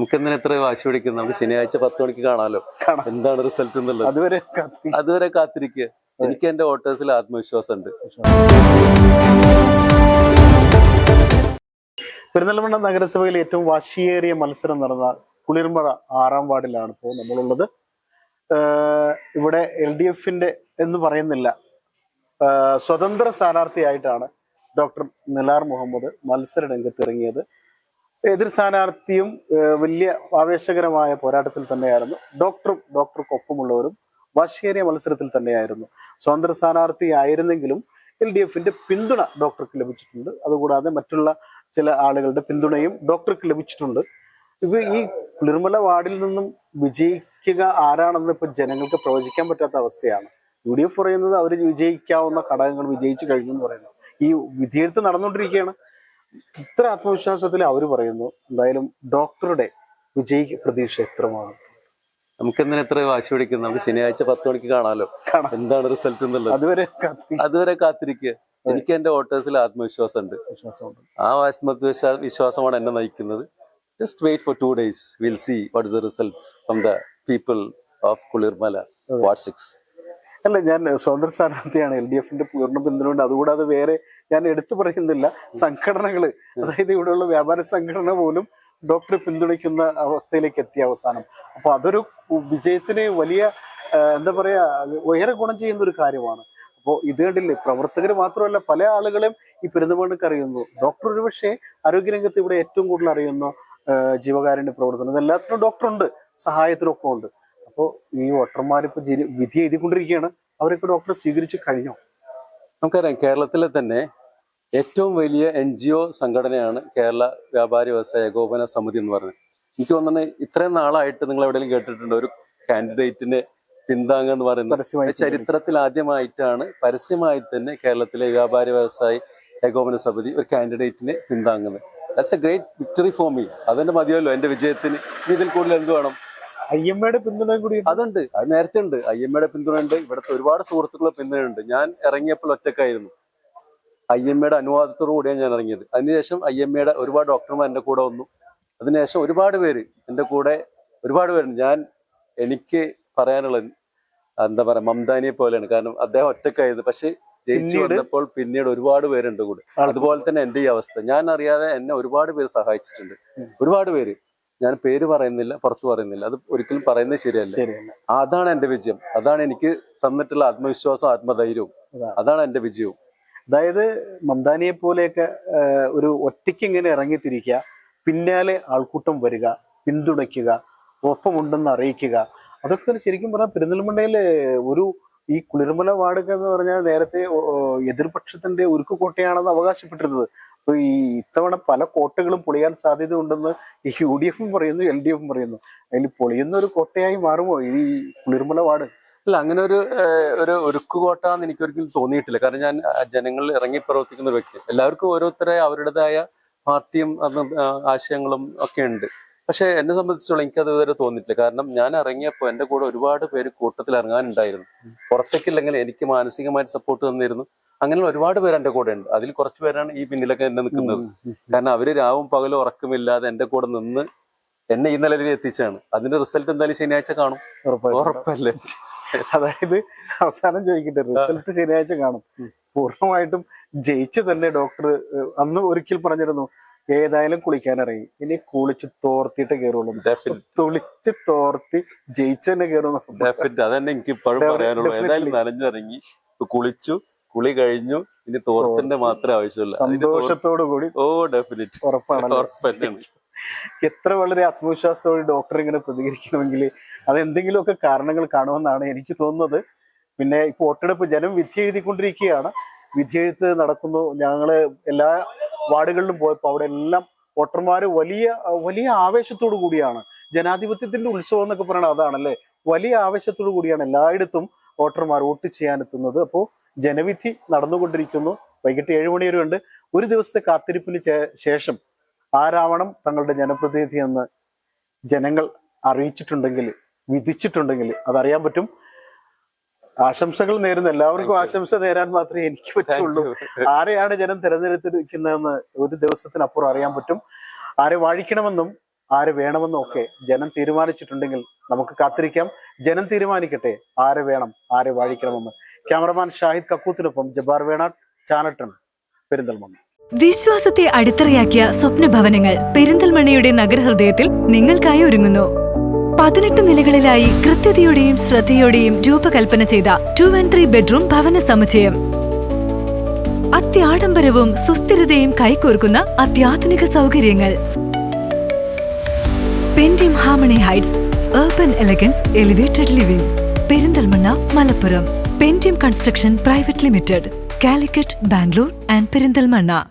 നമുക്ക് എന്തിനാ എത്ര വാശി പിടിക്കുന്നത്? നമുക്ക് ശനിയാഴ്ച പത്ത് മണിക്ക് കാണാലോ. എന്താണ് റിസൾട്ട് എന്നുള്ളത്? അതുവരെ. അതുവരെ കാത്തിരിക്കുക. എനിക്ക് എന്റെ വോട്ടേഴ്സിൽ ആത്മവിശ്വാസം ഉണ്ട് പെരുന്നലമണ്ണ നഗരസഭയിൽ ഏറ്റവും വാശിയേറിയ മത്സരം നടന്ന കുളിർമഴ ആറാം വാർഡിലാണ് ഇപ്പോൾ നമ്മളുള്ളത്. ഇവിടെ എൽ ഡി എഫിന്റെ എന്ന് പറയുന്നില്ല. സ്വതന്ത്ര സ്ഥാനാർത്ഥിയായിട്ടാണ് ഡോക്ടർ നിലാർ മുഹമ്മദ് മത്സര രംഗത്ത് ഇറങ്ങിയത് എതിർ സ്ഥാനാർത്ഥിയും വലിയ ആവേശകരമായ പോരാട്ടത്തിൽ തന്നെയായിരുന്നു. ഡോക്ടറും ഡോക്ടർക്കൊപ്പമുള്ളവരും വാശിയേറിയ മത്സരത്തിൽ തന്നെയായിരുന്നു. സ്വതന്ത്ര സ്ഥാനാർത്ഥി ആയിരുന്നെങ്കിലും എൽ ഡി എഫിന്റെ പിന്തുണ ഡോക്ടർക്ക് ലഭിച്ചിട്ടുണ്ട്. അതുകൂടാതെ മറ്റുള്ള ചില ആളുകളുടെ പിന്തുണയും ഡോക്ടർക്ക് ലഭിച്ചിട്ടുണ്ട്. ഇപ്പൊ ഈ നിർമ്മല വാർഡിൽ നിന്നും വിജയിക്കുക ആരാണെന്ന് ഇപ്പൊ ജനങ്ങൾക്ക് പ്രവചിക്കാൻ പറ്റാത്ത അവസ്ഥയാണ്. യു ഡി എഫ് പറയുന്നത് അവർ വിജയിക്കാവുന്ന ഘടകങ്ങൾ വിജയിച്ചു കഴിഞ്ഞു എന്ന് പറയുന്നത്. ഈ വിധിയെഴുത്ത് നടന്നുകൊണ്ടിരിക്കുകയാണ്. ഇത്ര ആത്മവിശ്വാസത്തിൽ അവർ പറയുന്നു എന്തായാലും ഡോക്ടറുടെ വിജയിക്ക് പ്രതീക്ഷ എത്രമാണ്? നമുക്ക് എന്തിനാ എത്ര വാശി പിടിക്കുന്നത്? നമുക്ക് ശനിയാഴ്ച പത്ത് മണിക്ക് കാണാലോ? എന്താണ് റിസൾട്ട് എന്നുള്ളത്? അതുവരെ അതുവരെ കാത്തിരിക്കുക. എനിക്ക് എന്റെ വോട്ടേഴ്സിൽ ആത്മവിശ്വാസം ഉണ്ട് വിശ്വാസമുണ്ട്. ആ ആത്മവിശ്വാസ വിശ്വാസമാണ് എന്നെ നയിക്കുന്നത്. Just wait for two days will see what is the results from the people of Kulirmala ward six അല്ല ഞാൻ സ്വതന്ത്ര സ്ഥാനാർത്ഥിയാണ്. എൽ ഡി എഫിന്റെ പൂർണ പിന്തുണയുണ്ട്. അതുകൂടാതെ വേറെ ഞാൻ എടുത്തു പറയുന്നില്ല. സംഘടനകൾ അതായത് ഇവിടെയുള്ള വ്യാപാര സംഘടന പോലും ഡോക്ടറെ പിന്തുണയ്ക്കുന്ന അവസ്ഥയിലേക്ക് എത്തിയ അവസാനം. അപ്പൊ അതൊരു വിജയത്തിന് വലിയ എന്താ പറയാ ഉയരെ ഗുണം ചെയ്യുന്ന ഒരു കാര്യമാണ്. അപ്പോൾ ഇത് കണ്ടില്ലേ പ്രവർത്തകർ മാത്രമല്ല പല ആളുകളും ഈ പെരുന്തമണ്ണക്ക് അറിയുന്നു. ഡോക്ടർ ഒരുപക്ഷെ ആരോഗ്യരംഗത്ത് ഇവിടെ ഏറ്റവും കൂടുതൽ അറിയുന്ന ജീവകാരുണ്യ പ്രവർത്തനം ഇതെല്ലാത്തിനും ഡോക്ടറുണ്ട് സഹായത്തിനൊക്കെ ഉണ്ട് അപ്പോൾ ഈ വോട്ടർമാരിപ്പോ ജിരി- വിധി എഴുതിക്കൊണ്ടിരിക്കുകയാണ്. അവരൊക്കെ ഡോക്ടറെ സ്വീകരിച്ചു കഴിഞ്ഞോ? നമുക്കറിയാം കേരളത്തിലെ തന്നെ ഏറ്റവും വലിയ എൻ ജി ഒ സംഘടനയാണ് കേരള വ്യാപാരി വ്യവസായ ഏകോപന സമിതി എന്ന് പറയുന്നത്. എനിക്ക് തോന്നുന്നത് ഇത്രയും നാളായിട്ട് നിങ്ങൾ എവിടെയെങ്കിലും കേട്ടിട്ടുണ്ട്? ഒരു കാൻഡിഡേറ്റിന്റെ പിന്താങ്ങുക എന്ന് പറയുന്നത് ചരിത്രത്തിൽ ആദ്യമായിട്ടാണ് പരസ്യമായി തന്നെ കേരളത്തിലെ വ്യാപാരി വ്യവസായി ഏകോപന സമിതി ഒരു കാൻഡിഡേറ്റിനെ പിന്താങ്ങുന്നത്. That's a great victory for me അതെന്നെ മതിയല്ലോ എന്റെ വിജയത്തിന്. ഇതിൽ കൂടുതൽ എന്ത് വേണം? ഐ എം എയുടെ പിന്തുണയും കൂടി അതുണ്ട്. അത് നേരത്തെ ഉണ്ട്. ഐ എം എയുടെ പിന്തുണയുണ്ട് ഇവിടുത്തെ ഒരുപാട് സുഹൃത്തുക്കളുടെ പിന്തുണയുണ്ട് ഞാൻ ഇറങ്ങിയപ്പോൾ ഒറ്റക്കായിരുന്നു ഐ എം എയുടെ അനുവാദത്തോടു കൂടിയാണ് ഞാൻ ഇറങ്ങിയത്. അതിനുശേഷം ഐ എം എയുടെ ഒരുപാട് ഡോക്ടർമാർ എന്റെ കൂടെ വന്നു. അതിനുശേഷം ഒരുപാട് പേര് എന്റെ കൂടെ ഒരുപാട് പേരുണ്ട്. ഞാൻ എനിക്ക് പറയാനുള്ളത് എന്താ പറയാ മംദാനിയെ പോലെയാണ്. കാരണം അദ്ദേഹം ഒറ്റക്കായിരുന്നു പക്ഷെ ജയിച്ചു വന്നപ്പോൾ പിന്നീട് ഒരുപാട് പേരുണ്ട് കൂടെ. അതുപോലെ തന്നെ എന്റെ ഈ അവസ്ഥ. ഞാൻ അറിയാതെ എന്നെ ഒരുപാട് പേര് സഹായിച്ചിട്ടുണ്ട്. ഒരുപാട് പേര്. ഞാൻ പേര് പറയുന്നില്ല പുറത്ത് പറയുന്നില്ല. അത് ഒരിക്കലും പറയുന്നത് ശരിയല്ല. അതാണ് എന്റെ വിജയം. അതാണ് എനിക്ക് തന്നിട്ടുള്ള ആത്മവിശ്വാസം ആത്മധൈര്യവും. അതാണ്. അതാണ് എന്റെ വിജയവും. അതായത് മംദാനിയെ പോലെയൊക്കെ ഒരു ഒറ്റയ്ക്ക് ഇങ്ങനെ ഇറങ്ങിത്തിരിക്കുക പിന്നാലെ ആൾക്കൂട്ടം വരിക പിന്തുണയ്ക്കുക ഒപ്പമുണ്ടെന്ന് അറിയിക്കുക അതൊക്കെ ശരിക്കും പറഞ്ഞാൽ പെരിന്തൽമണ്ണയിലെ ഒരു ഈ കുളിർമല വാർഡൊക്കെ എന്ന് പറഞ്ഞാൽ നേരത്തെ എതിർപക്ഷത്തിന്റെ ഉരുക്കു കോട്ടയാണെന്ന് അവകാശപ്പെട്ടിരുന്നത്. അപ്പൊ ഈ ഇത്തവണ പല കോട്ടകളും പൊളിയാൻ സാധ്യത ഉണ്ടെന്ന് ഈ യു ഡി എഫും പറയുന്നു എൽ ഡി എഫും പറയുന്നു. അതിൽ പൊളിയുന്ന ഒരു കോട്ടയായി മാറുമോ ഈ കുളിർമല വാർഡ്? അല്ല അങ്ങനെ ഒരു ഒരു ഉരുക്കുകോട്ട എന്ന് എനിക്ക് ഒരിക്കലും തോന്നിയിട്ടില്ല. കാരണം ഞാൻ ജനങ്ങളിൽ ഇറങ്ങി പ്രവർത്തിക്കുന്ന ഒരു വ്യക്തി. എല്ലാവർക്കും ഓരോരുത്തരെ അവരുടേതായ പാർട്ടിയും ആശയങ്ങളും ഒക്കെ ഉണ്ട്. പക്ഷെ എന്നെ സംബന്ധിച്ചോളം എനിക്കത് ഇതുവരെ തോന്നിട്ടില്ല കാരണം ഞാൻ ഇറങ്ങിയപ്പോൾ എന്റെ കൂടെ ഒരുപാട് പേര് കൂട്ടത്തിൽ ഇറങ്ങാനുണ്ടായിരുന്നു. പുറത്തേക്കില്ലെങ്കിൽ എനിക്ക് മാനസികമായിട്ട് സപ്പോർട്ട് തന്നിരുന്നു. അങ്ങനെ ഒരുപാട് പേര് എന്റെ കൂടെ ഉണ്ട്. അതിൽ കുറച്ച് പേരാണ് ഈ പിന്നിലൊക്കെ എന്നെ നിൽക്കുന്നത്. കാരണം അവർ രാവും പകലും ഉറക്കമില്ലാതെ എന്റെ കൂടെ നിന്ന് എന്നെ ഈ നിലയിൽ എത്തിച്ചാണ്. അതിന്റെ റിസൾട്ട് എന്തായാലും ശനിയാഴ്ച കാണും. ഉറപ്പല്ലേ? അതായത് അവസാനം ചോദിക്കട്ടെ റിസൾട്ട് ശനിയാഴ്ച കാണും. പൂർണമായിട്ടും ജയിച്ചു തന്നെ ഡോക്ടർ അന്ന് ഒരിക്കൽ പറഞ്ഞിരുന്നു ഏതായാലും കുളിക്കാൻ ഇറങ്ങി. ഇനി കുളിച്ച് തോർത്തിട്ട് കയറുള്ളൂ തുളിച്ച് തോർത്തി ജയിച്ച് തന്നെ കയറുന്നു ഡെഫിനറ്റ് അതന്നെ എനിക്ക് ഇപ്പോഴും പറയാനുള്ളൂ. ഏതായാലും നനഞ്ഞിറങ്ങി കുളിച്ചു കുളി കഴിഞ്ഞു. ഇനി തോർത്തിന്റെ മാത്രമേ ആവശ്യമില്ല സന്തോഷത്തോടു കൂടി ഓ ഡെഫിനറ്റ് ഉറപ്പാണ് എത്ര വളരെ ആത്മവിശ്വാസത്തോടെ ഡോക്ടർ ഇങ്ങനെ പ്രതികരിക്കണമെങ്കിൽ അത് എന്തെങ്കിലുമൊക്കെ കാരണങ്ങൾ കാണുമെന്നാണ് എനിക്ക് തോന്നുന്നത്. പിന്നെ ഇപ്പൊ വോട്ടെടുപ്പ് ജനം വിധി എഴുതിക്കൊണ്ടിരിക്കുകയാണ്. വിധിയെഴുത്ത് നടക്കുന്നു. ഞങ്ങൾ എല്ലാ വാർഡുകളിലും പോയപ്പോൾ അവിടെ എല്ലാം വോട്ടർമാര് വലിയ വലിയ ആവേശത്തോടു കൂടിയാണ്. ജനാധിപത്യത്തിന്റെ ഉത്സവം എന്നൊക്കെ പറയണത് അതാണല്ലേ? വലിയ ആവേശത്തോടു കൂടിയാണ് എല്ലായിടത്തും വോട്ടർമാർ വോട്ട് ചെയ്യാൻ എത്തുന്നത് അപ്പോൾ ജനവിധി നടന്നുകൊണ്ടിരിക്കുന്നു. വൈകിട്ട് ഏഴ് മണി വരെ ഉണ്ട്. ഒരു ദിവസത്തെ കാത്തിരിപ്പിന് ശേഷം ആരാവണം തങ്ങളുടെ ജനപ്രതിനിധി എന്ന് ജനങ്ങൾ അറിയിച്ചിട്ടുണ്ടെങ്കിൽ വിധിച്ചിട്ടുണ്ടെങ്കിൽ അതറിയാൻ പറ്റും. ആശംസകൾ നേരുന്നു. എല്ലാവർക്കും ആശംസ നേരാൻ മാത്രമേ എനിക്ക് പറ്റുള്ളൂ. ആരെയാണ് ജനം തിരഞ്ഞെടുത്തിരിക്കുന്നതെന്ന് ഒരു ദിവസത്തിനപ്പുറം അറിയാൻ പറ്റും. ആരെ വാഴിക്കണമെന്നും ആര് വേണമെന്നും ഒക്കെ ജനം തീരുമാനിച്ചിട്ടുണ്ടെങ്കിൽ നമുക്ക് കാത്തിരിക്കാം. ജനം തീരുമാനിക്കട്ടെ ആര് വേണം ആര് വാഴിക്കണമെന്ന്. ക്യാമറമാൻ ഷാഹിദ് കക്കൂത്തിനൊപ്പം ജബ്ബാർ വേണാട് ചാനട്ടൺ പെരിന്തൽമണ്ണ. വിശ്വാസത്തെ അടിത്തറയാക്കിയ സ്വപ്ന ഭവനങ്ങൾ പെരിന്തൽമണ്ണയുടെ നഗരഹൃദയത്തിൽ നിങ്ങൾക്കായി ഒരുങ്ങുന്നു. പതിനെട്ട് നിലകളിലായി കൃത്യതയോടെയും ശ്രദ്ധയോടെയും രൂപകൽപ്പന ചെയ്ത ടു ആൻഡ് ത്രീ ബെഡ്റൂം ഭവന സമുച്ചയം. അത്യാഡംബരവും സുസ്ഥിരതയും കൈകോർക്കുന്ന അത്യാധുനിക സൗകര്യങ്ങൾ. പെൻഡിം harmony heights urban elegance elevated living Perinthalmanna Malappuram. പെൻഡിം construction private limited Calicut Bangalore and Perinthalmanna.